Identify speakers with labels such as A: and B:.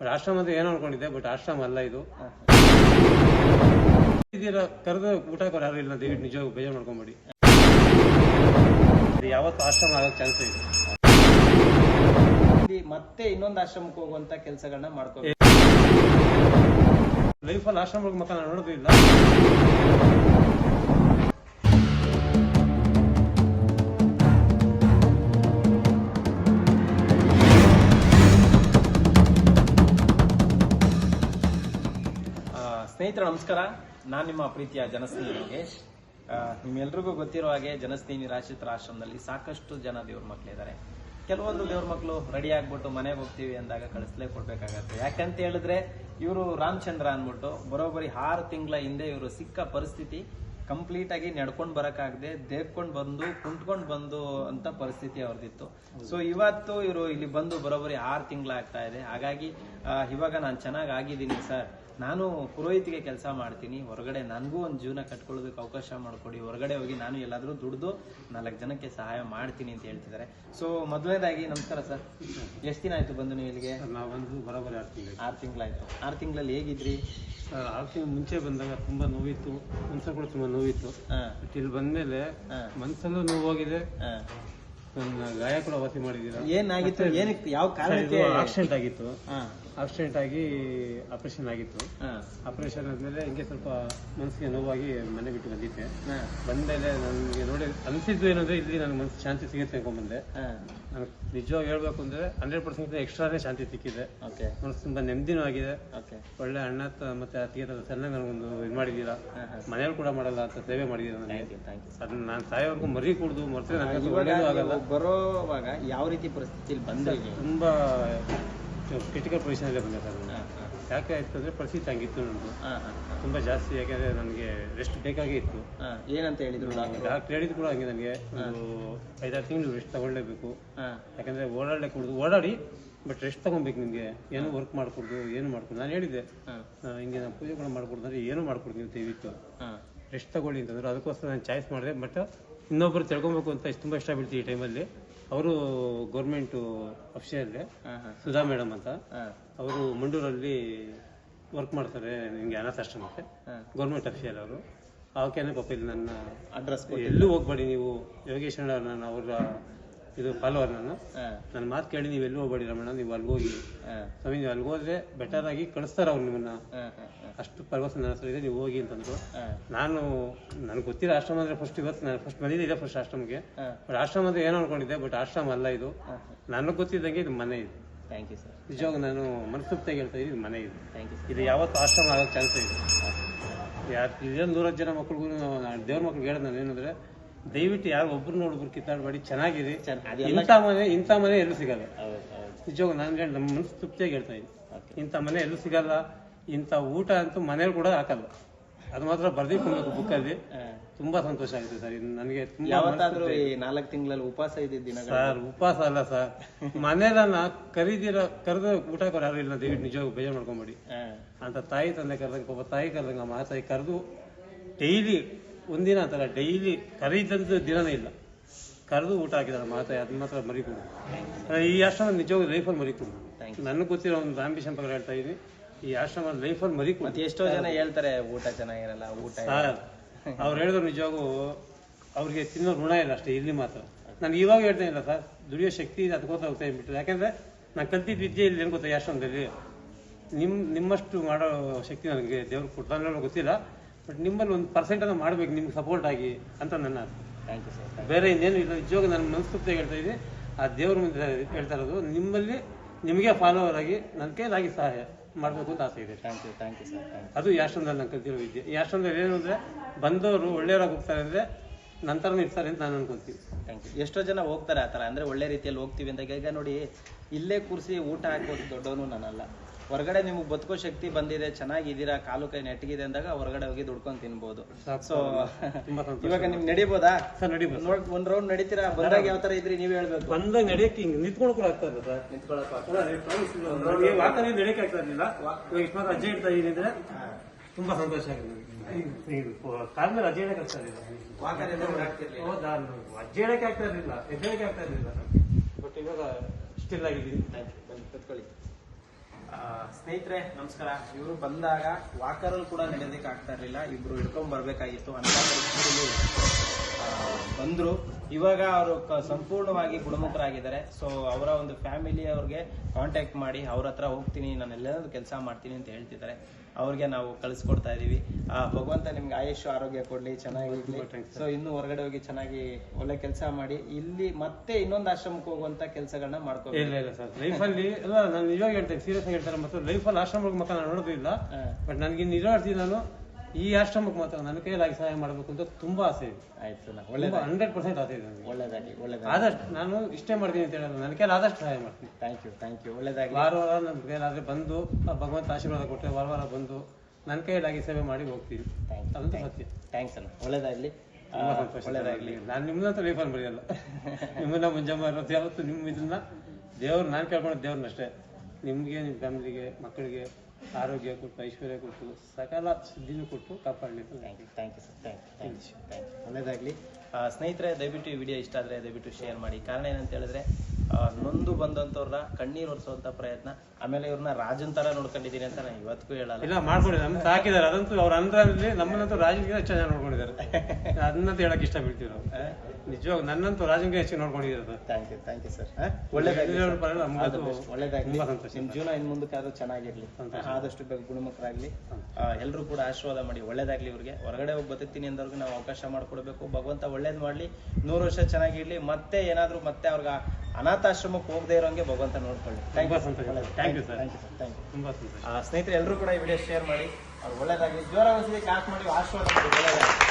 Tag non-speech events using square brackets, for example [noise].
A: But ಆಶ್ರಮ ಅಂತ ಏನೋ ಅನ್ಕೊಂಡಿದ್ದೆ ಬಟ್ ಆಶ್ರಮ ಅಲ್ಲ ಇದು. ಇದೀರ ಕರೆದ ಊಟ ಯಾರು ಇಲ್ಲ ದಯವಿಟ್ಟು ನಿಜ ಬೇಜಾರು ಮಾಡ್ಕೊಂಬೇಡಿ. ಇದು ಯಾವತ್ತು ಆಶ್ರಮ ಆಗೋ ಚಾನ್ಸ್ ಇದೆ
B: ಇಲ್ಲಿ ಮತ್ತೆ ಇನ್ನೊಂದು ಆಶ್ರಮಕ್ಕೆ ಹೋಗುವಂತ ಕೆಲಸಗಳನ್ನ ಮಾಡ್ಕೊಬೇಕು
A: ಲೈಫಲ್ಲಿ ಆಶ್ರಮ ಮಕ್ಕ ನಾನು ನೋಡೋದು ಇಲ್ಲ.
B: ಸ್ನೇಹಿತರೆ, ನಮಸ್ಕಾರ. ನಾನು ನಿಮ್ಮ ಪ್ರೀತಿಯ ಜನಸ್ನೇಹಿ ಯೋಗೇಶ್. ನಿಮ್ಮೆಲ್ರಿಗೂ ಗೊತ್ತಿರೋ ಹಾಗೆ ಜನಸ್ನೇಹಿ ನಿರಾಶ್ರಿತರ ಆಶ್ರಮದಲ್ಲಿ ಸಾಕಷ್ಟು ಜನ ದೇವ್ರ ಮಕ್ಕಳಿದ್ದಾರೆ ಕೆಲವೊಂದು ದೇವ್ರ ಮಕ್ಕಳು ರೆಡಿ ಆಗ್ಬಿಟ್ಟು ಮನೆಗೆ ಹೋಗ್ತೀವಿ ಅಂದಾಗ ಕಳಿಸ್ಲೇ ಕೊಡ್ಬೇಕಾಗತ್ತೆ. ಯಾಕಂತ ಹೇಳಿದ್ರೆ ಇವರು ರಾಮಚಂದ್ರ ಅಂದ್ಬಿಟ್ಟು ಬರೋಬ್ಬರಿ ಆರು ತಿಂಗಳ ಹಿಂದೆ ಇವರು ಸಿಕ್ಕ ಪರಿಸ್ಥಿತಿ ಕಂಪ್ಲೀಟ್ ಆಗಿ ನಡ್ಕೊಂಡು ಬರಕಾಗದೆ ದೇವ್ಕೊಂಡು ಬಂದು ಕುಂತ್ಕೊಂಡು ಬಂದು ಅಂತ ಪರಿಸ್ಥಿತಿ ಅವ್ರದಿತ್ತು. ಸೊ ಇವತ್ತು ಇವರು ಇಲ್ಲಿ ಬಂದು ಬರೋಬ್ಬರಿ ಆರು ತಿಂಗಳಾಗ್ತಾ ಇದೆ. ಹಾಗಾಗಿ ಇವಾಗ ನಾನು ಚೆನ್ನಾಗಿ ಆಗಿದ್ದೀನಿ ಸರ್. ನಾನು ಪುರೋಹಿತಿಗೆ ಕೆಲಸ ಮಾಡ್ತೀನಿ. ಹೊರಗಡೆ ನನಗೂ ಒಂದು ಜೀವನ ಕಟ್ಕೊಳ್ಳೋದಕ್ಕೆ ಅವಕಾಶ ಮಾಡಿಕೊಡಿ. ಹೊರಗಡೆ ಹೋಗಿ ನಾನು ಎಲ್ಲಾದರೂ ದುಡ್ದು ನಾಲ್ಕು ಜನಕ್ಕೆ ಸಹಾಯ ಮಾಡ್ತೀನಿ ಅಂತ ಹೇಳ್ತಿದ್ದಾರೆ. ಸೊ ಮೊದಲನೇದಾಗಿ ನಮಸ್ಕಾರ ಸರ್. ಎಷ್ಟು ದಿನ ಆಯ್ತು ಬಂದು ನೀವು ಇಲ್ಲಿಗೆ?
A: ನಾವು ಬರೋಬರಿ ಆಡ್ತೀವಿ
B: ಆರು ತಿಂಗಳು ಆರು ತಿಂಗಳಲ್ಲಿ ಹೇಗಿದ್ರಿ?
A: ಸರ್ ಆರು ತಿಂಗಳು ಮುಂಚೆ ಬಂದಾಗ ತುಂಬಾ ನೋವಿತ್ತು. ಮನ್ಸಲ್ಲಿ ಕೂಡ ತುಂಬಾ ನೋವಿತ್ತು. ಬಟ್ ಇಲ್ಲಿ ಬಂದ್ಮೇಲೆ
B: ಹಾಂ.
A: ಮನ್ಸಲ್ಲೂ ನೋವಾಗಿದೆ.
B: ಹಾಂ.
A: ನನ್ನ ಗಾಯ ಕೂಡ ವಾಸಿ ಮಾಡಿದ್ದೀರಾ?
B: ಏನಾಗಿತ್ತು? ಏನಕ್ಕೆ? ಯಾವ ಕಾರಣಕ್ಕೆ?
A: ಆಕ್ಸಿಡೆಂಟ್ ಆಗಿತ್ತು. ಆಕ್ಸಿಡೆಂಟ್ ಆಗಿ ಆಪರೇಷನ್ ಆಗಿತ್ತು. ಆಪರೇಷನ್ ಆದ್ಮೇಲೆ ಹಿಂಗೆ ಸ್ವಲ್ಪ ಮನಸ್ಸಿಗೆ ನೋವಾಗಿ ಮನೆ ಬಿಟ್ಟು ಬಂದಿದ್ದೆ. ಬಂದ್ಮೇಲೆ ನನಗೆ ನೋಡಿ ಅನಿಸಿದ್ದು ಏನಂದ್ರೆ ಇಲ್ಲಿ ನನಗೆ ಮನಸ್ಸು ಶಾಂತಿ ಸಿಗುತ್ತೆ ಅನ್ಕೊಂಡ್ಬಂದೆ. ನನಗೆ ನಿಜವಾಗಿ ಹೇಳ್ಬೇಕು ಅಂದ್ರೆ ಹಂಡ್ರೆಡ್ ಪರ್ಸೆಂಟ್ ಎಕ್ಸ್ಟ್ರಾನೇ ಶಾಂತಿ ಸಿಕ್ಕಿದೆ.
B: ಓಕೆ.
A: ಮನಸ್ಸು ತುಂಬಾ ನೆಮ್ಮದಿನೂ ಆಗಿದೆ.
B: ಓಕೆ.
A: ಒಳ್ಳೆ ಅಣ್ಣ ಮತ್ತೆ ಅತ್ತಿಗೆ ತರ ಚೆನ್ನಾಗಿ ನನಗೊಂದು ಇದು ಮಾಡಿದ್ದೀರಾ? ಮನೇಲಿ ಕೂಡ ಮಾಡಲ್ಲ ಅಂತ ಸೇವೆ ಮಾಡಿದೀರಾ ನನಗೆ? ಅದನ್ನ ನಾನು ಸಾಯೋವರೆಗೂ ಮರಿ ಕುಡ್ದು ಮರ್ತೇ ನನಗೆ ಒಳ್ಳೇದು ಆಗಲ್ಲ.
B: ನೀವು ಬರೋವಾಗ ಯಾವ ರೀತಿ ಪರಿಸ್ಥಿತಿಯಲ್ಲಿ ಬಂದ್ರಿ?
A: ತುಂಬ ಕ್ರಿಟಿಕಲ್ ಪೊಸಿಷನಲ್ಲೇ ಬಂದೆ ಸರ್ ನಾನು. ಯಾಕೆ ಆಯ್ತು ಅಂದರೆ ಪರಿಸ್ಥಿತಿ ಹಂಗಿತ್ತು ನನ್ನದು
B: ತುಂಬ ಹಾಂ ಹಾಂ.
A: ತುಂಬಾ ಜಾಸ್ತಿ ಯಾಕೆಂದರೆ ನನಗೆ ರೆಸ್ಟ್ ಬೇಕಾಗೇ ಇತ್ತು.
B: ಏನಂತ ಹೇಳಿದ್ರು ಡಾಕ್ಟರ್
A: ಹೇಳಿದ್ರು ಕೂಡ ಹಂಗೆ ನನಗೆ. ಒಂದು ಐದಾರು ತಿಂಗಳು ರೆಸ್ಟ್ ತಗೊಳ್ಳೇಬೇಕು
B: ಹಾಂ.
A: ಓಡಾಡಲೇ ಕೊಡೋದು ಓಡಾಡಿ ಬಟ್ ರೆಸ್ಟ್ ತಗೊಬೇಕು ನಿಮಗೆ. ಏನು ವರ್ಕ್ ಮಾಡಿಕೊಡ್ದು ಏನು ಮಾಡ್ಕೊಡ್ದು. ನಾನು ಹೇಳಿದ್ದೆ.
B: ಹಾಂ.
A: ಆ, ಹಿಂಗೆ ನಾನು ಪೂಜೆ ಕೂಡ ಮಾಡ್ಕೊಡ್ದು ಅಂದ್ರೆ ಏನು ಮಾಡ್ಕೊಡ್ತೀನಿ ಅಂತ
B: ಹಾಂ.
A: ರೆಸ್ಟ್ ತಗೊಳ್ಳಿ ಅಂತಂದ್ರೆ. ಅದಕ್ಕೋಸ್ಕರ ನಾನು ಚಾಯ್ಸ್ ಮಾಡಿದೆ ಬಟ್ ಇನ್ನೊಬ್ಬರು ತಿಳ್ಕೊಬೇಕು ಅಂತ ತುಂಬಾ ಇಷ್ಟ ಬೀಳ್ತೀವಿ ಈ ಟೈಮಲ್ಲಿ ಅವರು ಗೌರ್ಮೆಂಟು ಅಫಿಷಿಯಲ್ಲೇ ಸುಧಾ ಮೇಡಮ್ ಅಂತ. ಅವರು ಮಂಡೂರಲ್ಲಿ ವರ್ಕ್ ಮಾಡ್ತಾರೆ ನಿಮಗೆ ಅನಾಥಾಶ್ರಮಕ್ಕೆ
B: ಮತ್ತೆ.
A: ಗೌರ್ಮೆಂಟ್ ಅಫಿಷಿಯಲ್ ಅವರು. ಆಕೆನೇ ಪಾಪ ಇಲ್ಲಿ ನನ್ನ
B: ಅಡ್ರೆಸ್
A: ಎಲ್ಲೂ ಹೋಗ್ಬೇಡಿ ನೀವು. ಯೋಗೇಶ್ ಅಣ್ಣ ನಾನು ಅವರ ಇದು ಫಾಲೋವರ್ ನಾನು. ನನ್ನ ಮಾತು ಕೇಳಿ ನೀವು ಎಲ್ಲೂ ಹೋಗ್ಬೇಡಿ ರಮಣ ನೀವು ಅಲ್ಲಿ ಹೋಗಿ. ಸ್ವಾಮಿ ನೀವು ಅಲ್ಲಿಗೆ ಹೋದ್ರೆ ಬೆಟರ್ ಆಗಿ ಕಳಿಸ್ತಾರೆ ಅವ್ರು ನಿಮ್ಮನ್ನ. ಅಷ್ಟು ಪರ್ವಸ ನನ್ನ ಹತ್ರ ಇದೆ ನೀವು ಹೋಗಿ ಅಂತಂದ್ರು. ನಾನು ನನಗೆ ಗೊತ್ತಿರೋ ಆಶ್ರಮ ಅಂದ್ರೆ ಫಸ್ಟ್ ಇವತ್ತು ನಾನು ಫಸ್ಟ್ ಬಂದಿದ್ದೆ ಫಸ್ಟ್ ಆಶ್ರಮಕ್ಕೆ. ಬಟ್ ಆಶ್ರಮ ಅಂದ್ರೆ ಏನೋ ಅನ್ಕೊಂಡಿದ್ದೆ ಬಟ್ ಆಶ್ರಮ ಅಲ್ಲ ಇದು. ನನಗೆ ಗೊತ್ತಿದ್ದಂಗೆ ಇದು ಮನೆ ಇದು.
B: ಥ್ಯಾಂಕ್ ಯು ಸರ್
A: ನಿಜವಾಗ ನಾನು ಮನಸ್ಸುಪ್ತಾಗಿ ಹೇಳ್ತಾ ಇದ್ದೀನಿ ಇದು ಮನೆ ಇದು.
B: ಥ್ಯಾಂಕ್ ಯು
A: ಇದು ಯಾವತ್ತು ಆಶ್ರಮ ಆಗೋ ಚಾನ್ಸ್ ಇದೆ ಯಾರು ಇಲ್ಲೊಂದು ನೂರ ಜನ ಮಕ್ಳಿಗೂ ದೇವ್ರ ಮಕ್ಳಿಗೆ ಹೇಳೋದು ನಾನು ಏನಂದ್ರೆ ದಯವಿಟ್ಟು ಯಾರು ಒಬ್ರು ನೋಡ್ಬ್ರು ಕಿತ್ತಾಡ್ ಮಾಡಿ ಚೆನ್ನಾಗಿದೆ.
B: ಚೆನ್ನ
A: ಇಂಥ ಮನೆ ಇಂಥ ಮನೆ ಎಲ್ಲೂ ಸಿಗಲ್ಲ. ನಿಜವಾಗ ನಾನು ಹೇಳಿ ನಮ್ಮ ಮನಸ್ಸು ತೃಪ್ತಿಯಾಗಿ ಹೇಳ್ತಾ ಇದ್ದೀನಿ ಇಂಥ ಮನೆ ಎಲ್ಲೂ ಸಿಗಲ್ಲ. ಇಂಥ ಊಟ ಅಂತೂ ಮನೇಲಿ ಕೂಡ ಹಾಕಲ್ಲ. ಅದು ಮಾತ್ರ ಬರ್ದಿಟ್ಕೊಬೇಕು ಬುಕ್
B: ಅಲ್ಲಿ.
A: ತುಂಬಾ ಸಂತೋಷ ಆಗುತ್ತೆ ಸರ್. ನನಗೆ
B: ಯಾವತ್ತಾದ್ರೂ ಈ ನಾಲ್ಕು ತಿಂಗಳಲ್ಲಿ ಉಪವಾಸ ಇದ್ದೀನಿ
A: ಸರ್ ಉಪವಾಸ ಅಲ್ಲ ಸರ್. ಮನೇಲನ್ನ ಕರೀದಿರ ಕರೆದ ಊಟ ಯಾರು ಇಲ್ಲ. ದಯವಿಟ್ಟು ನಿಜವಾಗ ಬೇಜಾರು ಮಾಡ್ಕೊಂಬೇಡಿ. ಅಂತ ತಾಯಿ ತಂದೆ ಕರೆದಂಗೆ ಒಬ್ಬ ತಾಯಿ ಕರೆದಂಗೆ ಆ ತಾಯಿ ಕರೆದು ಡೈಲಿ ಒಂದಿನ ಅಂತಲ್ಲ ಡೈಲಿ ಕರೀದಂತ ದಿನನೇ ಇಲ್ಲ. ಕರೆದು ಊಟ ಹಾಕಿದಾರೆ ಮಾತ್ರ ಅದನ್ನ ಮಾತ್ರ ಮರಿಕೊಡು ಈ ಆಶ್ರಮ ನಿಜವಾಗ ಲೈಫಲ್ಲಿ ಮರಿಕೊಂಡು ನನಗೆ ಗೊತ್ತಿರೋ ಒಂದು ಆಂಬಿಷನ್ ಪ್ರಕಾರ ಹೇಳ್ತಾ ಇದ್ದೀನಿ ಈ ಆಶ್ರಮ ಲೈಫಲ್ಲಿ ಮರಿಕೊಂಡು
B: ಎಷ್ಟೋ ಜನ ಹೇಳ್ತಾರೆ ಊಟ ಚೆನ್ನಾಗಿರಲ್ಲ ಊಟ
A: ಅವ್ರು ಹೇಳಿದ್ರು ನಿಜವಾಗೂ ಅವ್ರಿಗೆ ತಿನ್ನೋ ಋಣ ಇಲ್ಲ ಅಷ್ಟೇ ಇಲ್ಲಿ ಮಾತ್ರ. ನಾನು ಇವಾಗ ಹೇಳ್ತಾ ಇಲ್ಲ ಸರ್ ದುಡಿಯೋ ಶಕ್ತಿ ಇದೆ ಅದಕ್ಕೋಸ್ಕರ ಹೋಗ್ತಾ ಇದ್ಬಿಟ್ಟು ಯಾಕಂದ್ರೆ ನಾನು ಕಲ್ತಿದ್ದ ವಿದ್ಯೆ ಇಲ್ಲಿ ಏನು ಗೊತ್ತಾ ಈ ಆಶ್ರಮದಲ್ಲಿ? ನಿಮ್ಮ ನಿಮ್ಮಷ್ಟು ಮಾಡೋ ಶಕ್ತಿ ನನಗೆ ದೇವ್ರಿಗೆ ಕೊಡ್ತಾನೆ ಗೊತ್ತಿಲ್ಲ. ಬಟ್ ನಿಮ್ಮಲ್ಲಿ ಒಂದು ಪರ್ಸೆಂಟ್ ಅನ್ನ ಮಾಡ್ಬೇಕು ನಿಮ್ಗೆ ಸಪೋರ್ಟ್ ಆಗಿ ಅಂತ ನನ್ನ ಆಸೆ.
B: ಥ್ಯಾಂಕ್ ಯು ಸರ್
A: ಬೇರೆ ಇನ್ನೇನು ಇಲ್ಲ ನಿಜವಾಗ ನನ್ನ ಮನಸ್ಫೂರ್ತಿಯಾಗಿ ಹೇಳ್ತಾ ಇದ್ದೀನಿ. ಆ ದೇವ್ರ ಮುಂದೆ ಹೇಳ್ತಾ ಇರೋದು ನಿಮ್ಮಲ್ಲಿ ನಿಮಗೆ ಫಾಲೋವರ್ ಆಗಿ ನನ್ನ ಕೈಲಾಗಿ ಸಹಾಯ ಮಾಡಬೇಕು ಅಂತ ಆಸೆ ಇದೆ.
B: Thank you thank you sir
A: ಅದು ಈ ಆಶ್ರಮದಲ್ಲಿ ನಾನು ಕಲ್ತಿರೋ ವಿದ್ಯೆ. ಈ ಆಶ್ರಮದಲ್ಲಿ ಏನು ಅಂದರೆ ಬಂದವರು ಒಳ್ಳೆಯವರಾಗಿ ಹೋಗ್ತಾರೆ ಅಂದರೆ ನಂತರನೂ ಇರ್ತಾರೆ ಅಂತ ನಾನು ಅನ್ಕೊಂತೀನಿ.
B: ಥ್ಯಾಂಕ್ ಯು ಎಷ್ಟೋ ಜನ ಹೋಗ್ತಾರೆ ಆ ಥರ ಅಂದರೆ ಒಳ್ಳೆ ರೀತಿಯಲ್ಲಿ ಹೋಗ್ತೀವಿ ಅಂತ. ಈಗ ನೋಡಿ ಇಲ್ಲೇ ಕೂರಿಸಿ ಊಟ ಹಾಕೋದು ದೊಡ್ಡವನು ನಾನಲ್ಲ. ಹೊರಗಡೆ ನಿಮಗೆ ಬದುಕೋ ಶಕ್ತಿ ಬಂದಿದೆ ಚೆನ್ನಾಗಿದ್ದೀರಾ ಕಾಲು ಕೈ ನೆಟ್ಟಗಿದೆ ಅಂದಾಗ ಹೊರಗಡೆ ಹೋಗಿ ದುಡ್ಕೊಂಡು ತಿನ್ಬೋದು.
A: ಸಾಕು.
B: ಸೊ ಇವಾಗ ನಿಮ್ಗೆ ನಡಿಬೋದಾ? ನೋಡ್ ಒಂದ್ ರೌಂಡ್ ನಡೀತೀರಾ? ಬಂದಾಗ ಯಾವ ತರ ಇದ್ರಿ ನೀವ್ ಹೇಳ್ಬೇಕು.
A: ಬಂದಾಗ ನಡೆಯಕ್ಕೆ ಹಿಂಗೆ ಆಗ್ತಾ ಇಲ್ಲ ಸರ್.
B: ನಿಂತ್ಕೊಳಕ್
A: ನಡೆಯಕ್ಕೆ ಆಗ್ತಾ ಇರಲಿಲ್ಲ. ಇವಾಗ ಇಷ್ಟು ಮಾತ್ರ ಅಜ್ಜೆ ಇಡ್ತಾ ಇದ್ದೀನಿ ತುಂಬಾ ಸಂತೋಷ ಆಗಿದೆ. ಕಾಲ ಮೇಲೆ ಅಜ್ಜೆ ಇಡಕ್ಕೆ ಆಗ್ತಾ ಇರಲಿಲ್ಲ. ಅಜ್ಜೆ ಇಡಕ್ಕೆ ಆಗ್ತಾ ಇರಲಿಲ್ಲ. ಎದ್ದೇಳಕ್ಕೆ ಆಗ್ತಾ ಇರಲಿಲ್ಲ. ಬಟ್ ಇವಾಗ ಸ್ಟಿಲ್ ಆಗಿದ್ದೀನಿ
B: ಕುತ್ಕೊಳ್ಳಿ. ಸ್ನೇಹಿತರೆ ನಮಸ್ಕಾರ. ಇವರು ಬಂದಾಗ ವಾಕರಲ್ಲಿ ಕೂಡ ನಡೆಯೋದಕ್ಕೆ ಆಗ್ತಾ ಇರಲಿಲ್ಲ. ಇಬ್ರು ಹಿಡ್ಕೊಂಡ್ ಬರ್ಬೇಕಾಗಿತ್ತು. ಅಂತ ಬಂದ್ರು. ಇವಾಗ ಅವರು ಸಂಪೂರ್ಣವಾಗಿ ಗುಣಮುಖರಾಗಿದ್ದಾರೆ. ಸೊ ಅವರ ಒಂದು ಫ್ಯಾಮಿಲಿ ಅವ್ರಿಗೆ ಕಾಂಟ್ಯಾಕ್ಟ್ ಮಾಡಿ ಅವ್ರ ಹತ್ರ ಹೋಗ್ತೀನಿ ನಾನು ಎಲ್ಲಾದ್ರೂ ಕೆಲಸ ಮಾಡ್ತೀನಿ ಅಂತ ಹೇಳ್ತಿದ್ದಾರೆ. ಅವ್ರಿಗೆ ನಾವು ಕಳಿಸ್ಕೊಡ್ತಾ ಇದೀವಿ. ಆ, ಭಗವಂತ ನಿಮ್ಗೆ ಆಯುಷ್ ಆರೋಗ್ಯ ಕೊಡ್ಲಿ ಚೆನ್ನಾಗಿರ್ಲಿ ಸೊ ಇನ್ನು ಹೊರಗಡೆ ಹೋಗಿ ಚೆನ್ನಾಗಿ ಒಳ್ಳೆ ಕೆಲಸ ಮಾಡಿ ಇಲ್ಲಿ ಮತ್ತೆ ಇನ್ನೊಂದು ಆಶ್ರಮಕ್ಕೆ ಹೋಗುವಂತ ಕೆಲಸಗಳನ್ನ
A: ಇಲ್ಲ ಇಲ್ಲ ಸರ್ ಲೈಫಲ್ಲಿ ಎಲ್ಲ ನಾನು ಇವಾಗ ಹೇಳ್ತೇನೆ ಸೀರಿಯಸ್ ಆಗಿ ಹೇಳ್ತಾರೆ ಮತ್ತು ಲೈಫಲ್ಲಿ ಆಶ್ರಮಕ್ಕೆ ಮಾತ್ರ ನಾನು
B: ನೋಡೋದಿಲ್ಲ.
A: ಬಟ್ ನನಗೆ ನಿಜವಾಗ್ತೀನಿ ನಾನು ಈ ಆಶ್ರಮಕ್ಕೆ ಮಾತ್ರ ನನ್ನ ಲಾಗಿ ಸಹಾಯ ಮಾಡಬೇಕು ಅಂತ ತುಂಬಾ ಆಸೆ ಇದೆ.
B: ಆಯ್ತು
A: ಒಳ್ಳೆ ಹಂಡ್ರೆಡ್ ಪರ್ಸೆಂಟ್ ಆಸೆ ಇದೆ ನನಗೆ.
B: ಒಳ್ಳೇದಾಗಿ ಒಳ್ಳೇದಾಗಿ
A: ಆದಷ್ಟು ನಾನು ಇಷ್ಟೇ ಮಾಡ್ತೀನಿ ಅಂತ ಹೇಳೋದು. ನನ್ನ ಕೈಯಲ್ಲಿ ಆದಷ್ಟು ಸಹಾಯ ಮಾಡ್ತೀನಿ.
B: ಥ್ಯಾಂಕ್ ಯು ಥ್ಯಾಂಕ್ ಯು ಒಳ್ಳೇದಾಗಿ
A: ವಾರ ವಾರ ನನ್ನ ಕೈಲಾದ್ರೆ ಬಂದು ಆ ಭಗವಂತ ಆಶೀರ್ವಾದ ಕೊಟ್ಟರೆ ವಾರ ವಾರ ಬಂದು ನನ್ನ ಕೈಯಲ್ಲಾಗಿ ಸೇವೆ ಮಾಡಿ ಹೋಗ್ತೀನಿ. ಅದಂತೂ ಸತ್ಯ.
B: ಥ್ಯಾಂಕ್ಸ್ ಅಣ್ಣ. ಒಳ್ಳೇದಾಗ್ಲಿ. ಒಳ್ಳೇದಾಗ್ಲಿ.
A: ನಾನು ನಿಮ್ಮನ್ನಂತೂ ಲೈಫಲ್ಲಿ ಬರೆಯಲ್ಲ [laughs] ನಿಮ್ಮನ್ನ ಮುಂಜಾನೆ ಇರೋದು ಯಾವತ್ತು ನಿಮ್ಮ ಇದನ್ನ ದೇವ್ರು ನಾನು ಕೇಳ್ಕೊಂಡು ದೇವ್ರನ್ನಷ್ಟೇ ನಿಮಗೆ ನಿಮ್ಮ ಫ್ಯಾಮಿಲಿಗೆ ಮಕ್ಕಳಿಗೆ ಆರೋಗ್ಯ ಕೊಟ್ಟು ಐಶ್ವರ್ಯ ಕೊಟ್ಟು ಸಕಲ ಸುದ್ದಿನೂ ಕೊಟ್ಟು ಕಾಪಾಡಲಿ ಅಂತ
B: thank you thank you sir thank you thank you thank you ಒಳ್ಳೇದಾಗಲಿ ಸ್ನೇಹಿತರೆ ದಯವಿಟ್ಟು ಈ ವಿಡಿಯೋ ಇಷ್ಟ ಆದರೆ ದಯವಿಟ್ಟು ಶೇರ್ ಮಾಡಿ. ಕಾರಣ ಏನಂತ ಹೇಳಿದ್ರೆ ನೊಂದು ಬಂದಂಥವ್ರನ್ನ ಕಣ್ಣೀರು ಒರೆಸುವಂತ ಪ್ರಯತ್ನ ಆಮೇಲೆ ಇವ್ರನ್ನ ರಾಜನ್ ತರ ನೋಡ್ಕೊಂಡಿದ್ದೀನಿ ಅಂತ ನಾನು ಇವತ್ತಿಗೂ ಹೇಳಲ್ಲ.
A: ಇಲ್ಲ ಮಾಡ್ಕೊಡಿ ನಮ್ಗೆ ಸಾಕಿದ್ದಾರೆ. ಅದಂತೂ ಅವ್ರ ಅಂದ್ರೆ ನಮ್ಮನ್ನಂತೂ ರಾಜನಿಗೆ ಹೆಚ್ಚು ಚೆನ್ನಾಗಿ ನೋಡ್ಕೊಂಡಿದ್ದಾರೆ. ಅದನ್ನಂತೂ ಹೇಳಕ್ ಇಷ್ಟ ಬಿಡ್ತೀವಿ ನಾವು ನಿಜವಾಗ ನನ್ನಂತೂ ರಾಜನಿಗೆ ಹೆಚ್ಚು ನೋಡ್ಕೊಂಡಿದ್ದಾರೆ
B: thank you thank you sir
A: ಒಳ್ಳೆದಾಗಿ.
B: ನಿಮ್ಮ ಜೀವನ ಇನ್ನು ಮುಂದಕ್ಕಾದ್ರೂ ಚೆನ್ನಾಗಿರ್ಲಿ.
A: ಸಂತೋಷ.
B: ಆದಷ್ಟು ಬೇಗ ಗುಣಮುಖರಾಗ್ಲಿ. ಎಲ್ಲರೂ ಕೂಡ ಆಶೀರ್ವಾದ ಮಾಡಿ. ಒಳ್ಳೇದಾಗ್ಲಿ ಇವ್ರಿಗೆ. ಹೊರಗಡೆ ಹೋಗಿ ಬದುಕ್ತೀನಿ ಅಂದವ್ರಿಗೆ ನಾವು ಅವಕಾಶ ಮಾಡ್ಕೊಡ್ಬೇಕು. ಭಗವಂತ ಒಳ್ಳೇದು ಮಾಡಲಿ ನೂರು ವರ್ಷ ಚೆನ್ನಾಗಿರ್ಲಿ ಮತ್ತೆ ಏನಾದರೂ ಮತ್ತೆ ಅವ್ರಿಗೆ ಅನಾಥಾಶ್ರಮಕ್ಕೆ ಹೋಗದೆ ಇರೋಂಗೆ ಭಗವಂತ ನೋಡ್ಕೊಳ್ಳಿ. Thank you
A: thank you sir
B: thank you thank you
A: ತುಂಬಾ ಸಂತೋಷ.
B: ಸ್ನೇಹಿತರೆ ಎಲ್ಲರೂ ಕೂಡ ಈ ವಿಡಿಯೋ ಶೇರ್ ಮಾಡಿ. ಅವ್ರು ಒಳ್ಳೇದಾಗಲಿ. ಜೋರಾಗಿ ಕ್ಲಾಸ್ ಮಾಡಿ. ಆಶೀರ್ವಾದ ಮಾಡಿ. ಒಳ್ಳೇದಾಗಲಿ.